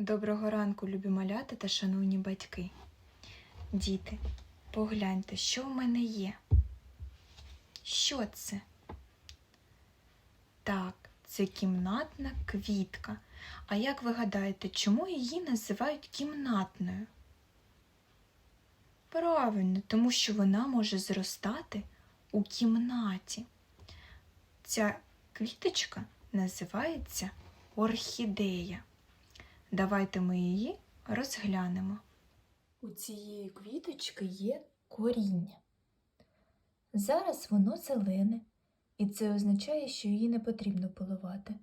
Доброго ранку, любі малята та шановні батьки. Діти, погляньте, що в мене є. Що це? Так, це кімнатна квітка. А як ви гадаєте, чому її називають кімнатною? Правильно, тому що вона може зростати у кімнаті. Ця квіточка називається орхідея. Давайте ми її розглянемо. У цієї квіточки є коріння. Зараз воно зелене, і це означає, що її не потрібно поливати.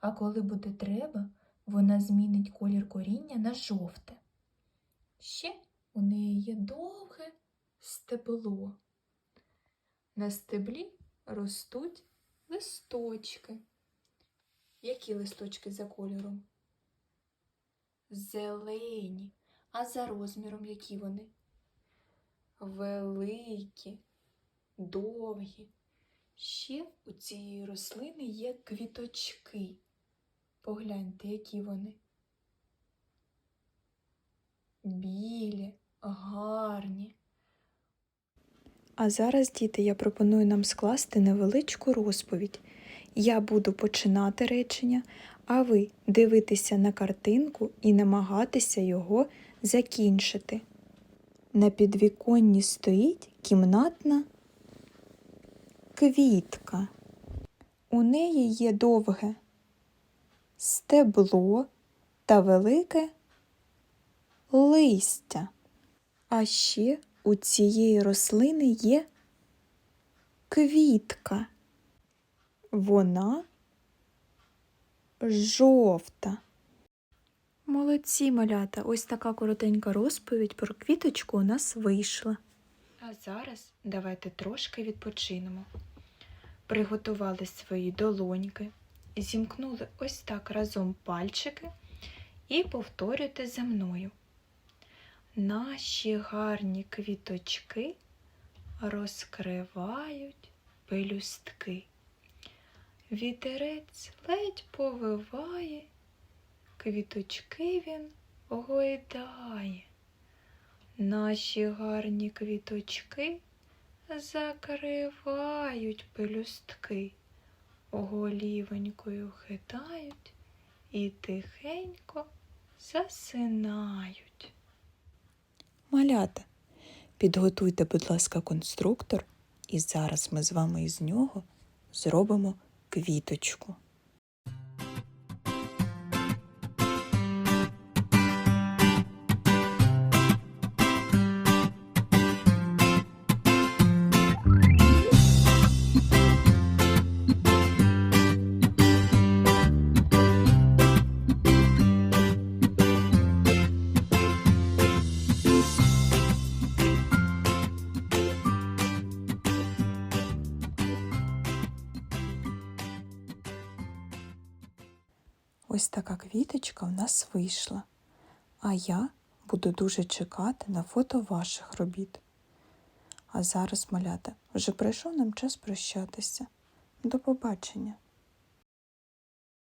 А коли буде треба, вона змінить колір коріння на жовте. Ще у неї є довге стебло. На стеблі ростуть листочки. Які листочки за кольором? Зелені. А за розміром які вони? Великі, довгі. Ще у цієї рослини є квіточки. Погляньте, які вони. Білі, гарні. А зараз, діти, я пропоную нам скласти невеличку розповідь. Я буду починати речення, а ви дивитися на картинку і намагатися його закінчити. На підвіконні стоїть кімнатна квітка. У неї є довге стебло та велике листя. А ще у цієї рослини є квітка. Вона жовта. Молодці, малята, ось така коротенька розповідь про квіточку у нас вийшла. А зараз давайте трошки відпочинемо. Приготували свої долоньки, зімкнули ось так разом пальчики і повторюйте за мною. Наші гарні квіточки розкривають пелюстки. Вітерець ледь повиває, квіточки він гойдає. Наші гарні квіточки закривають пелюстки, голівенькою хитають і тихенько засинають. Малята, підготуйте, будь ласка, конструктор, і зараз ми з вами із нього зробимо квіточку. Ось така квіточка в нас вийшла. А я буду дуже чекати на фото ваших робіт. А зараз, малята, вже прийшов нам час прощатися. До побачення!